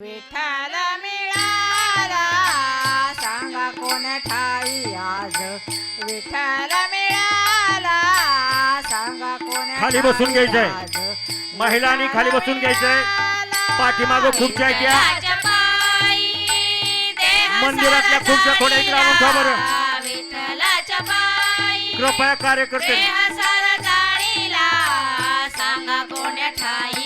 विठाल मिळाला. सांगा कोण ठाई आज? विठाल मिळाला. सांगा कोण खाली बसून घ्यायचंय. महिलांनी खाली बसून घ्यायचंय. पाठीमाग खुर्च्या घ्या मंदिरातल्या खुर्च्या थोड्या इकडे आणून ठेवा बरं. कृपया कार्यकर्ते. सांगा कोण्या ठाई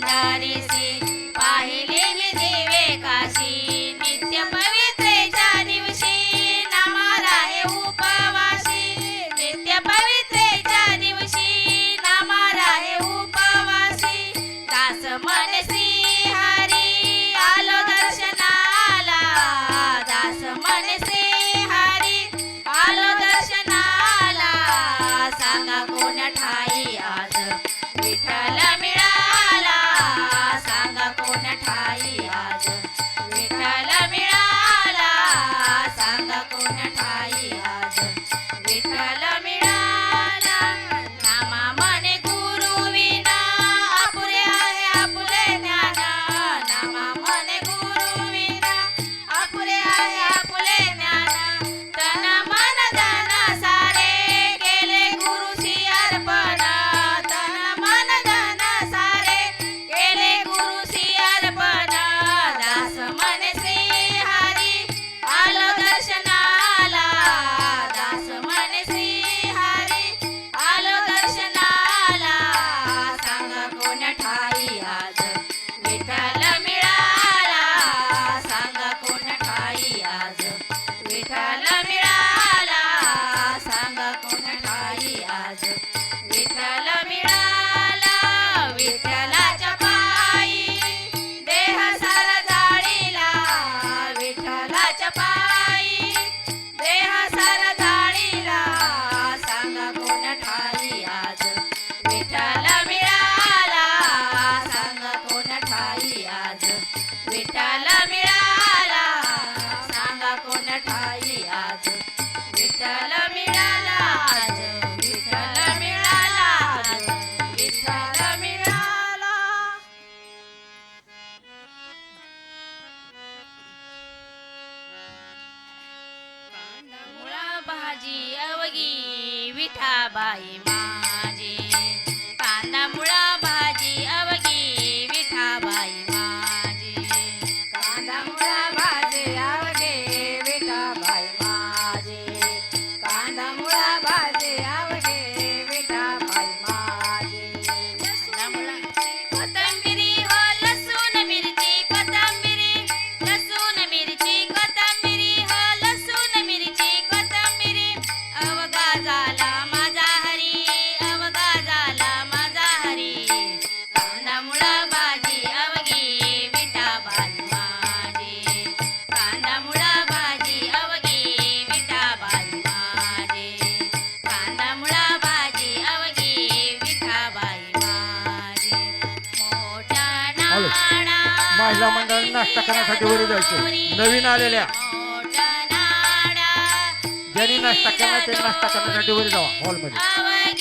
ಭಂಡಾರಿಸಿ পিঠা বাই महिला मंडळाने नाश्ता करण्यासाठी वरी जायचे. नवीन आलेल्या. ज्यांनी नाश्ता केला ते नाश्ता करण्यासाठी वरी जावा. हॉलमध्ये.